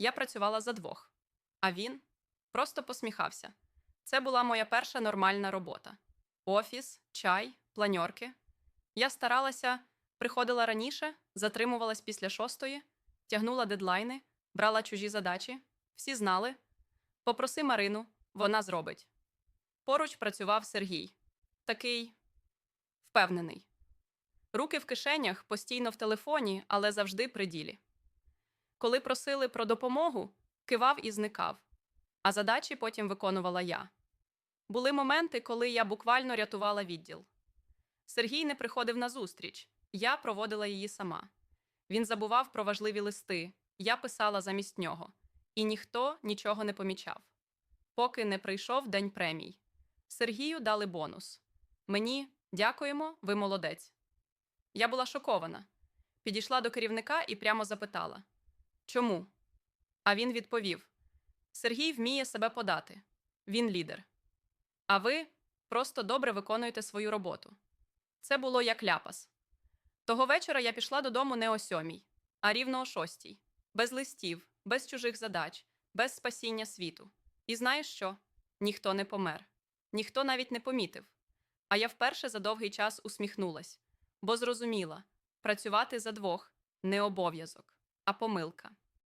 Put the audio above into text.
Я працювала за двох, а він просто посміхався. Це була моя перша нормальна робота: офіс, чай, планьорки. Я старалася, приходила раніше, затримувалась після шостої, тягнула дедлайни, брала чужі задачі. Всі знали. Попроси Марину, вона зробить. Поруч працював Сергій. Такий впевнений. Руки в кишенях, постійно в телефоні, але завжди при ділі. Коли просили про допомогу, кивав і зникав, а задачі потім виконувала я. Були моменти, коли я буквально рятувала відділ. Сергій не приходив на зустріч, я проводила її сама. Він забував про важливі листи, я писала замість нього, і ніхто нічого не помічав. Поки не прийшов день премій. Сергію дали бонус. Мені дякуємо, ви молодець. Я була шокована. Підійшла до керівника і прямо запитала: Чому? А він відповів: Сергій вміє себе подати. Він лідер. А ви просто добре виконуєте свою роботу. Це було як ляпас. Того вечора я пішла додому не о сьомій, а рівно о шостій, без листів, без чужих задач, без спасіння світу. І знаєш що? Ніхто не помер, ніхто навіть не помітив. А я вперше за довгий час усміхнулась, бо зрозуміла працювати за двох не обов'язок, а помилка.